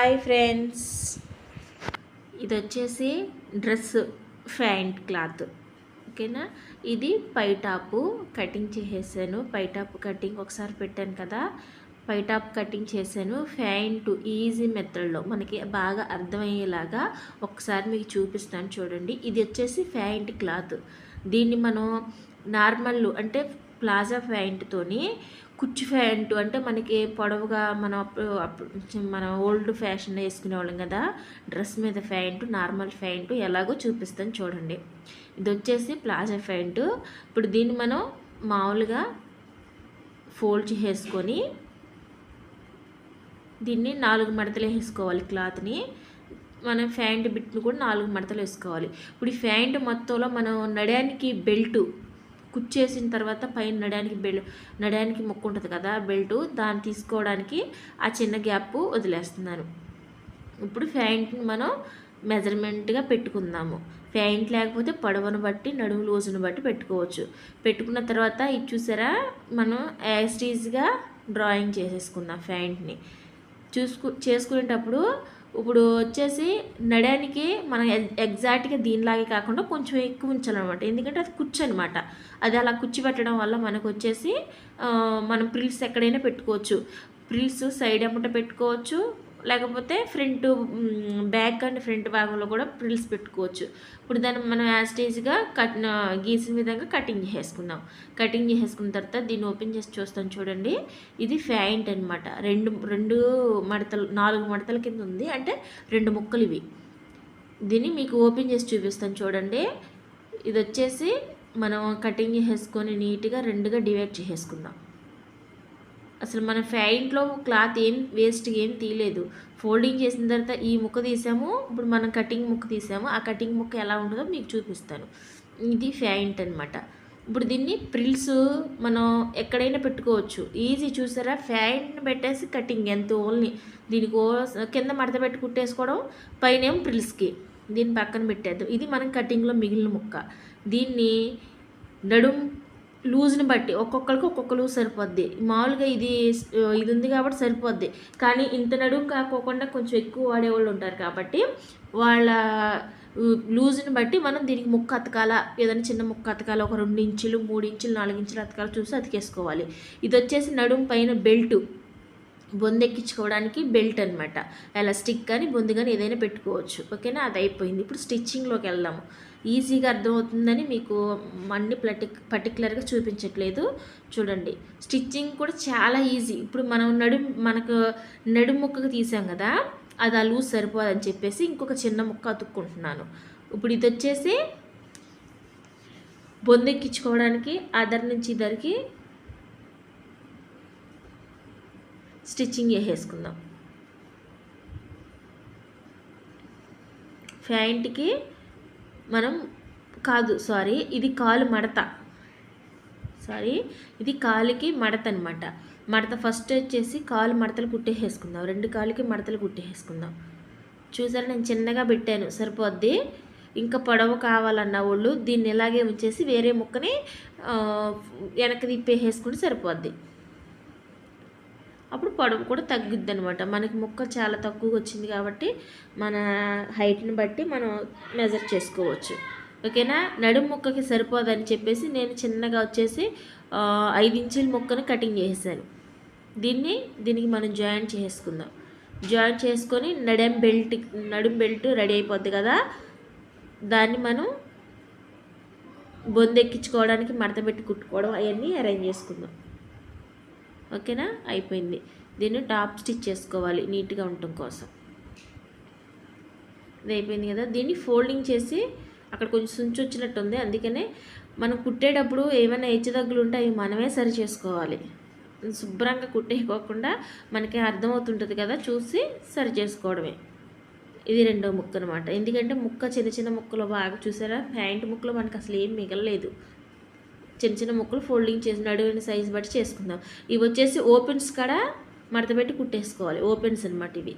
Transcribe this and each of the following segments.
Hi friends. ఇది వచ్చేసి dress pant cloth. ఓకేనా? ఇది పైటాపు కటింగ్ చేసేసాను. పైటాపు కటింగ్ ఒకసారి పెట్టాను కదా. పైటాప్ కటింగ్ చేశాను ఫ్యాంట్ ఈజీ మెథడ్లో మనకి బాగా అర్థమయ్యేలాగా ఒకసారి మీకు చూపిస్తాను చూడండి. ఇది వచ్చేసి ఫ్యాంట్ క్లాత్. దీన్ని మనం నార్మల్ అంటే ప్లాజా ఫ్యాంట్తో కుచ్చు ఫ్యాంటు అంటే మనకి పొడవుగా మనం అప్పుడు మన ఓల్డ్ ఫ్యాషన్ వేసుకునే వాళ్ళం కదా డ్రెస్ మీద ఫ్యాంటు నార్మల్ ఫ్యాంటు ఎలాగో చూపిస్తాను చూడండి. ఇది వచ్చేసి ప్లాజా ఫ్యాంటు. ఇప్పుడు దీన్ని మనం మామూలుగా ఫోల్డ్ చేసుకొని దీన్ని నాలుగు మడతలు వేసుకోవాలి క్లాత్ని. మనం ఫ్యాంట్ బిట్ను కూడా నాలుగు మడతలు వేసుకోవాలి. ఇప్పుడు ఈ ఫ్యాంట్ మొత్తంలో మనం నడడానికి బెల్టు కుచ్చేసిన తర్వాత పైన నడడానికి బెల్ నడడానికి మొక్కు ఉంటుంది కదా బెల్ట్ దాన్ని తీసుకోవడానికి ఆ చిన్న గ్యాప్ వదిలేస్తున్నాను ఇప్పుడు ఫ్యాంట్ని మనం మెజర్మెంట్గా పెట్టుకుందాము. ఫ్యాంట్ లేకపోతే పడవను బట్టి నడుము లూజును బట్టి పెట్టుకోవచ్చు. పెట్టుకున్న తర్వాత ఇది చూసారా? మనం యాస్టీజ్గా డ్రాయింగ్ చేసేసుకుందాం ఫ్యాంట్ని చూసుకు చేసుకునేటప్పుడు ఇప్పుడు వచ్చేసి నడానికి మనం ఎగ్జాక్ట్గా దీనిలాగే కాకుండా కొంచెం ఎక్కువ ఉంచాలన్నమాట. ఎందుకంటే అది కుచ్చు అనమాట అది అలా కుచ్చి పెట్టడం వల్ల మనకు వచ్చేసి మనం ప్రిల్స్ ఎక్కడైనా పెట్టుకోవచ్చు. ప్రిల్స్ సైడ్ ఎమ్మట పెట్టుకోవచ్చు. లేకపోతే ఫ్రంట్ బ్యాక్ అండ్ ఫ్రంట్ భాగంలో కూడా ప్రిల్స్ పెట్టుకోవచ్చు. ఇప్పుడు దాన్ని మనం యాస్టేజ్గా కట్ గీసిన విధంగా కటింగ్ చేసుకుందాం కటింగ్ చేసుకున్న తర్వాత దీన్ని ఓపెన్ చేసి చూస్తాం చూడండి. ఇది ఫ్యాంట్ అనమాట రెండు రెండు మడతలు నాలుగు మడతల కింద ఉంది. అంటే రెండు ముక్కలు ఇవి. దీన్ని మీకు ఓపెన్ చేసి చూపిస్తాను చూడండి. ఇది వచ్చేసి మనం కటింగ్ చేసుకొని నీట్గా రెండుగా డివైడ్ చేసుకుందాం అసలు మన ఫ్యాంట్లో క్లాత్ ఏం వేస్ట్ ఏం తీయలేదు. ఫోల్డింగ్ చేసిన తర్వాత ఈ ముక్క తీసాము. ఇప్పుడు మనం కటింగ్ ముక్క తీసాము. ఆ కటింగ్ ముక్క ఎలా ఉంటుందో మీకు చూపిస్తాను. ఇది ఫ్యాంట్ అనమాట ఇప్పుడు దీన్ని ప్రిల్స్ మనం ఎక్కడైనా పెట్టుకోవచ్చు. ఈజీ చూసారా? ఫ్యాంట్ పెట్టేసి కటింగ్ ఎంత ఓన్లీ. దీనికో కింద మడత పెట్టి కుట్టేసుకోవడం పైన ప్రిల్స్కి. దీన్ని పక్కన పెట్టేద్దాం. ఇది మనం కటింగ్లో మిగిలిన ముక్క. దీన్ని నడుం లూజ్ని బట్టి ఒక్కొక్కరికి ఒక్కొక్క లూజ్ సరిపోద్ది. మామూలుగా ఇది ఇది ఉంది కాబట్టి సరిపోద్ది. కానీ ఇంత నడుము కాకోకుండా కొంచెం ఎక్కువ వాడేవాళ్ళు ఉంటారు కాబట్టి వాళ్ళ లూజ్ని బట్టి మనం దీనికి ముక్క అతకాల ఏదైనా చిన్న ముక్క అతకాల ఒక రెండు ఇంచులు మూడు ఇంచులు నాలుగు ఇంచులు అతకాల చూసి అతికేసుకోవాలి. ఇది వచ్చేసి నడుము పైన బెల్ట్. బొందెక్కించుకోవడానికి బెల్ట్ అనమాట ఎలాస్టిక్ కానీ బొంది కానీ ఏదైనా పెట్టుకోవచ్చు. ఓకేనా? అది అయిపోయింది. ఇప్పుడు స్టిచ్చింగ్లోకి వెళ్దాము ఈజీగా అర్థమవుతుందని మీకు అన్ని పర్టిక్ పర్టికులర్గా చూపించట్లేదు. చూడండి. స్టిచ్చింగ్ కూడా చాలా ఈజీ. ఇప్పుడు మనం నడుం మనకు నడుముక్కకు తీసాం కదా అది ఆ లూజ్ సరిపోదని చెప్పేసి ఇంకొక చిన్న ముక్క అతుక్కుంటున్నాను. ఇప్పుడు ఇది వచ్చేసి బొందెక్కించుకోవడానికి అదర్ నుంచి ఇద్దరికి స్టిచ్చింగ్ చేసేసుకుందాం. ప్యాంట్కి మనం కాదు సారీ ఇది కాలు మడత. సారీ ఇది కాలుకి మడత అనమాట మడత ఫస్ట్ వచ్చేసి కాలు మడతలు కుట్టేసేసుకుందాం. రెండు కాలుకి మడతలు కుట్టేసుకుందాం చూసారా నేను చిన్నగా పెట్టాను సరిపోద్ది? ఇంకా పొడవు కావాలన్న వాళ్ళు దీన్ని ఇలాగే ఉంచేసి వేరే ముక్కని వెనక్కి తిప్పేసేసుకుంటే సరిపోద్ది. అప్పుడు పొడవు కూడా తగ్గుద్ది అనమాట మనకి ముక్క చాలా తక్కువగా వచ్చింది కాబట్టి మన హైట్ని బట్టి మనం మెజర్ చేసుకోవచ్చు. ఓకేనా? నడుము ముక్కకి సరిపోదని చెప్పేసి నేను చిన్నగా వచ్చేసి ఐదు ఇంచుల ముక్కను కటింగ్ చేసేసాను. దీన్ని దీనికి మనం జాయిన్ చేసుకుందాం. జాయిన్ చేసుకొని నడెం బెల్ట్ నడుం బెల్ట్ రెడీ అయిపోద్ది కదా? దాన్ని మనం బొందెక్కించుకోవడానికి మడత పెట్టి కుట్టుకోవడం అవన్నీ అరేంజ్ చేసుకుందాం. ఓకేనా? అయిపోయింది. దీన్ని టాప్ స్టిచ్ చేసుకోవాలి నీట్గా ఉండటం కోసం. ఇది అయిపోయింది కదా? దీన్ని ఫోల్డింగ్ చేసి అక్కడ కొంచెం సుంచి వచ్చినట్టు ఉంది. అందుకనే మనం కుట్టేటప్పుడు ఏమైనా హెచ్చుదగ్గులు ఉంటే అవి మనమే సరి చేసుకోవాలి. శుభ్రంగా కుట్టేయకోకుండా మనకి అర్థమవుతుంటుంది కదా? చూసి సరి చేసుకోవడమే. ఇది రెండో ముక్క అనమాట ఎందుకంటే ముక్క చిన్న చిన్న ముక్కలు బాగా చూసారా? ప్యాంట్ ముక్కలు మనకు అసలు ఏం మిగలలేదు. చిన్న చిన్న ముక్కలు ఫోల్డింగ్ చేసి నడువుని సైజు బట్టి చేసుకుందాం. ఇవి వచ్చేసి ఓపెన్స్ కాడ మడతపెట్టి కుట్టేసుకోవాలి. ఓపెన్స్ అనమాట ఇవి.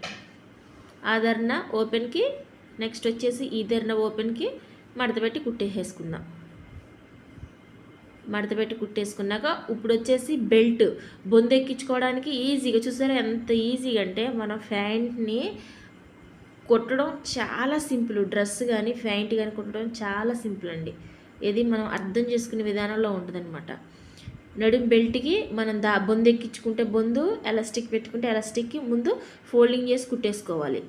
ఆదరణ ఓపెన్కి నెక్స్ట్ వచ్చేసి ఈ ఓపెన్కి మడతపెట్టి కుట్టేసేసుకుందాం. మడత పెట్టి కుట్టేసుకున్నాక ఇప్పుడు వచ్చేసి బెల్ట్. బొందెక్కించుకోవడానికి ఈజీగా చూసారా? ఎంత ఈజీగా అంటే మన ఫ్యాంట్ని కుట్టడం చాలా సింపుల్. డ్రెస్ కానీ ఫ్యాంట్ కానీ కుట్టడం చాలా సింపుల్ అండి. ఇది మనం అర్థం చేసుకునే విధానంలో ఉంటుందన్నమాట. నడుం బెల్ట్కి మనం దా బొందు ఎక్కించుకుంటే బొందు ఎలాస్టిక్ పెట్టుకుంటే ఎలాస్టిక్కి ముందు ఫోల్డింగ్ చేసి కుట్టేసుకోవాలి.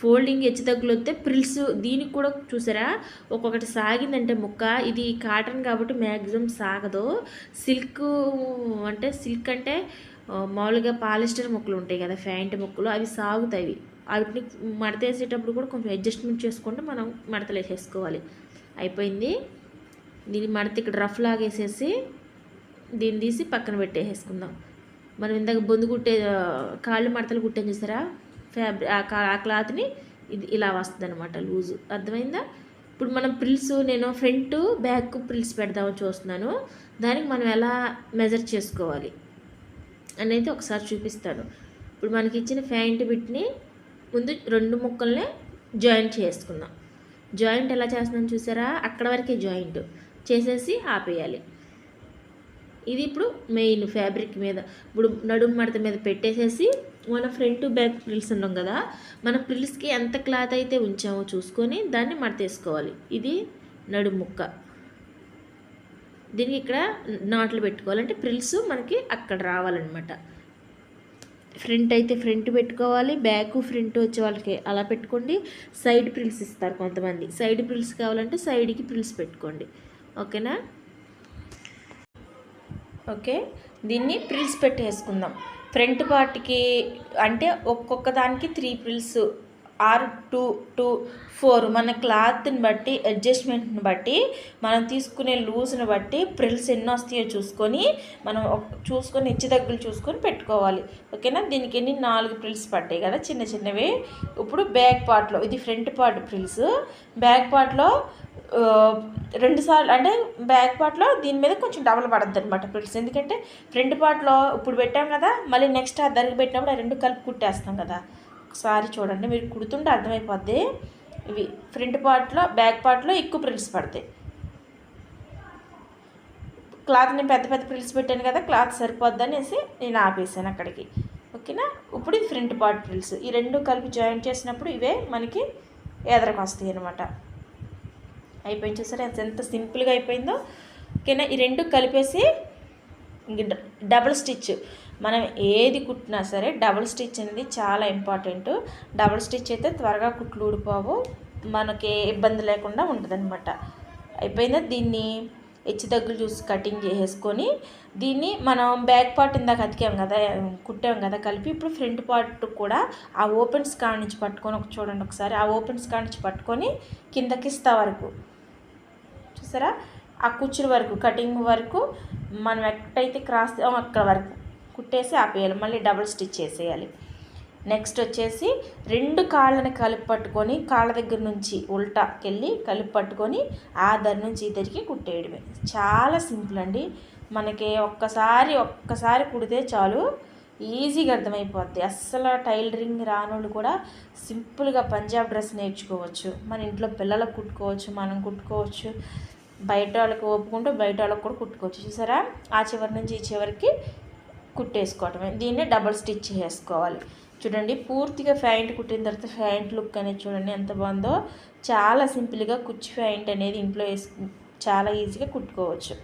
ఫోల్డింగ్ హెచ్చు తగ్గులు వస్తే ప్రిల్స్ దీనికి కూడా చూసారా? ఒక్కొక్కటి సాగిందంటే ముక్క ఇది కాటన్ కాబట్టి మ్యాక్సిమం సాగదు. సిల్క్ అంటే సిల్క్ అంటే మామూలుగా పాలిస్టర్ ముక్కలు ఉంటాయి కదా ఫ్యాంట్ ముక్కలు అవి సాగుతాయి. వాటిని మడతేసేటప్పుడు కూడా కొంచెం అడ్జస్ట్మెంట్ చేసుకుంటే మనం మడతలు వేసేసుకోవాలి అయిపోయింది. దీన్ని మడత ఇక్కడ రఫ్ లాగేసేసి దీన్ని తీసి పక్కన పెట్టేసేసుకుందాం. మనం ఇందాక బొందు కుట్టే కాళ్ళు మడతలు కుట్టాం చూసారా? ఫ్యాబ్రిక్ ఆ క్లాత్ని ఇది ఇలా వస్తుంది అనమాట లూజు. అర్థమైందా? ఇప్పుడు మనం ప్రిల్స్ నేను ఫ్రంట్ బ్యాక్ ప్రిల్స్ పెడదామని చూస్తున్నాను. దానికి మనం ఎలా మెజర్ చేసుకోవాలి అనేది ఒకసారి చూపిస్తాను. ఇప్పుడు మనకి ఇచ్చిన ఫ్యాంట్ బిట్ని ముందు రెండు ముక్కల్ని జాయింట్ చేసుకుందాం. జాయింట్ ఎలా చేస్తున్నాం చూసారా? అక్కడ వరకే జాయింట్ చేసేసి ఆపేయాలి. ఇది ఇప్పుడు మెయిన్ ఫ్యాబ్రిక్ మీద ఇప్పుడు నడుము మడత మీద పెట్టేసేసి మన ఫ్రంట్ బ్యాక్ ప్రిల్స్ ఉన్నాం కదా మన ప్రిల్స్కి ఎంత క్లాత్ అయితే ఉంచామో చూసుకొని దాన్ని మడతేసుకోవాలి ఇది నడుము ముక్క. దీనికి ఇక్కడ నాట్లు పెట్టుకోవాలంటే ప్రిల్స్ మనకి అక్కడ రావాలన్నమాట. ఫ్రంట్ అయితే ఫ్రంట్ పెట్టుకోవాలి బ్యాక్ ఫ్రంట్ వచ్చే వాళ్ళకి అలా పెట్టుకోండి. సైడ్ ప్రిల్స్ ఇస్తారు కొంతమంది. సైడ్ ప్రిల్స్ కావాలంటే సైడ్కి ప్రిల్స్ పెట్టుకోండి. ఓకేనా? ఓకే? దీన్ని ప్రిల్స్ పెట్టేసుకుందాం. ఫ్రంట్ పార్ట్కి అంటే ఒక్కొక్క దానికి three frills or two two four మన క్లాత్ని బట్టి అడ్జస్ట్మెంట్ని బట్టి మనం తీసుకునే లూజ్ని బట్టి ప్రిల్స్ ఎన్ని వస్తాయో చూసుకొని మనం చూసుకొని హెచ్చు దగ్గర చూసుకొని పెట్టుకోవాలి. ఓకేనా? దీనికి ఎన్ని? నాలుగు ప్రిల్స్ పట్టాయి కదా చిన్న చిన్నవి. ఇప్పుడు బ్యాక్ పార్ట్లో ఇది ఫ్రంట్ పార్ట్ ప్రిల్స్. బ్యాక్ పార్ట్లో రెండుసార్లు అంటే బ్యాక్ పార్ట్లో దీని మీద కొంచెం డబల్ పడద్దు అనమాట ప్రిల్స్. ఎందుకంటే ఫ్రంట్ పార్ట్లో ఇప్పుడు పెట్టాం కదా మళ్ళీ నెక్స్ట్ ఆ దగ్గర పెట్టినప్పుడు ఆ రెండు కలిపి కుట్టేస్తాం కదా. ఒకసారి చూడండి మీరు కుడుతుంటే అర్థమైపోద్ది. ఇవి ఫ్రంట్ పార్ట్లో బ్యాక్ పార్ట్లో ఎక్కువ ప్రిల్స్ పడతాయి. క్లాత్ నేను పెద్ద పెద్ద ప్రిల్స్ పెట్టాను కదా క్లాత్ సరిపోద్ది అనేసి నేను ఆపేసాను అక్కడికి. ఓకేనా? ఇప్పుడు ఇది ఫ్రంట్ పార్ట్ ప్రిల్స్ ఈ రెండు కలిపి జాయింట్ చేసినప్పుడు ఇవే మనకి ఎదరకు వస్తాయి అనమాట అయిపోయింది చూసారా? ఎంత సింపుల్గా అయిపోయిందో. ఓకేనా? ఈ రెండు కలిపేసి డబుల్ స్టిచ్. మనం ఏది కుట్టినా సరే డబుల్ స్టిచ్ అనేది చాలా ఇంపార్టెంట్. డబుల్ స్టిచ్ అయితే త్వరగా కుట్లు ఊడిపోవు మనకి ఇబ్బంది లేకుండా ఉంటుందన్నమాట. అయిపోయిందా? దీన్ని హెచ్చు దగ్గర చూసి కటింగ్ చేసేసుకొని దీన్ని మనం బ్యాక్ పార్ట్ ఇందాక అతికాం కదా కుట్టాం కదా కలిపి ఇప్పుడు ఫ్రంట్ పార్ట్ కూడా ఆ ఓపెన్స్ కాడ నుంచి పట్టుకొని ఒక చూడండి ఒకసారి ఆ ఓపెన్స్ కాడ నుంచి పట్టుకొని కిందకి ఇస్తా వరకు. చూసారా? ఆ కుచ్చుల వరకు కటింగ్ వరకు మనం ఎక్కడైతే క్రాస్ అక్కడ వరకు. కుట్టేసి ఆపేయాలి. మళ్ళీ డబుల్ స్టిచ్ చేసేయాలి. నెక్స్ట్ వచ్చేసి రెండు కాళ్ళని కలిపి పట్టుకొని కాళ్ళ దగ్గర నుంచి ఉల్టాకెళ్ళి కలిపి పట్టుకొని ఆ దరి నుంచి ఇద్దరికి కుట్టేయడమే. చాలా సింపుల్ అండి. మనకి ఒక్కసారి ఒక్కసారి కుడితే చాలు ఈజీగా అర్థమైపోద్ది. అస్సలు టైలరింగ్ రానోళ్ళు కూడా సింపుల్గా పంజాబ్ డ్రెస్ నేర్చుకోవచ్చు. మన ఇంట్లో పిల్లలకు కుట్టుకోవచ్చు మనం కుట్టుకోవచ్చు బయట వాళ్ళకి ఒప్పుకుంటూ బయట వాళ్ళకి కూడా కుట్టుకోవచ్చు. చూసారా? ఆ చివరి నుంచి ఈ చివరికి కుట్టేసుకోవటమే. దీన్ని డబల్ స్టిచ్ చేసుకోవాలి. చూడండి పూర్తిగా ఫ్యాంట్ కుట్టిన తర్వాత ఫ్యాంట్ లుక్ అనేది చూడండి ఎంత బాగుందో. చాలా సింపుల్గా కుచ్చి ఫ్యాంట్ అనేది ఇంట్లో వేసు చాలా ఈజీగా కుట్టుకోవచ్చు.